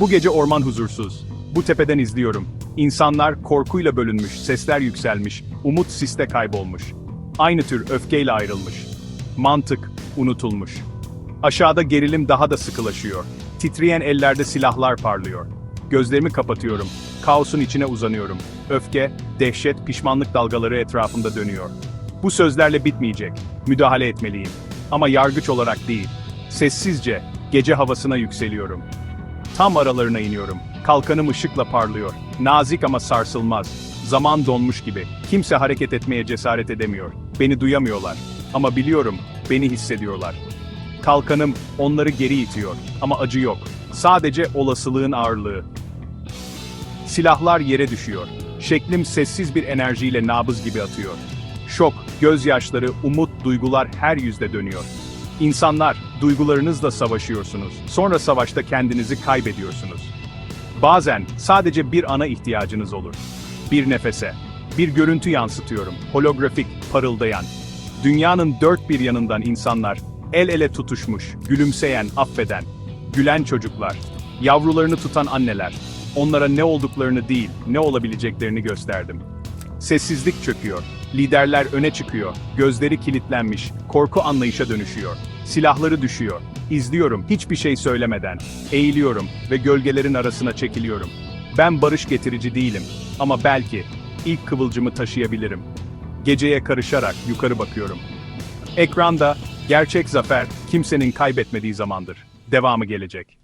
Bu gece orman huzursuz. Bu tepeden izliyorum. İnsanlar korkuyla bölünmüş, sesler yükselmiş, umut siste kaybolmuş. Aynı tür öfkeyle ayrılmış. Mantık unutulmuş. Aşağıda gerilim daha da sıkılaşıyor. Titreyen ellerde silahlar parlıyor. Gözlerimi kapatıyorum. Kaosun içine uzanıyorum. Öfke, dehşet, pişmanlık dalgaları etrafımda dönüyor. Bu sözlerle bitmeyecek. Müdahale etmeliyim. Ama yargıç olarak değil. Sessizce, gece havasına yükseliyorum. Tam aralarına iniyorum. Kalkanım ışıkla parlıyor. Nazik ama sarsılmaz. Zaman donmuş gibi. Kimse hareket etmeye cesaret edemiyor. Beni duyamıyorlar. Ama biliyorum, beni hissediyorlar. Kalkanım onları geri itiyor. Ama acı yok. Sadece olasılığın ağırlığı. Silahlar yere düşüyor. Şeklim sessiz bir enerjiyle nabız gibi atıyor. Şok, gözyaşları, umut, duygular her yüzde dönüyor. İnsanlar, duygularınızla savaşıyorsunuz. Sonra savaşta kendinizi kaybediyorsunuz. Bazen sadece bir ana ihtiyacınız olur. Bir nefese. Bir görüntü yansıtıyorum. Holografik, parıldayan. Dünyanın dört bir yanından insanlar, el ele tutuşmuş, gülümseyen, affeden. Gülen çocuklar. Yavrularını tutan anneler. Onlara ne olduklarını değil, ne olabileceklerini gösterdim. Sessizlik çöküyor. Liderler öne çıkıyor. Gözleri kilitlenmiş, korku anlayışa dönüşüyor. Silahları düşüyor. İzliyorum hiçbir şey söylemeden. Eğiliyorum ve gölgelerin arasına çekiliyorum. Ben barış getirici değilim ama belki ilk kıvılcımı taşıyabilirim. Geceye karışarak yukarı bakıyorum. Ekranda gerçek zafer kimsenin kaybetmediği zamandır. Devamı gelecek.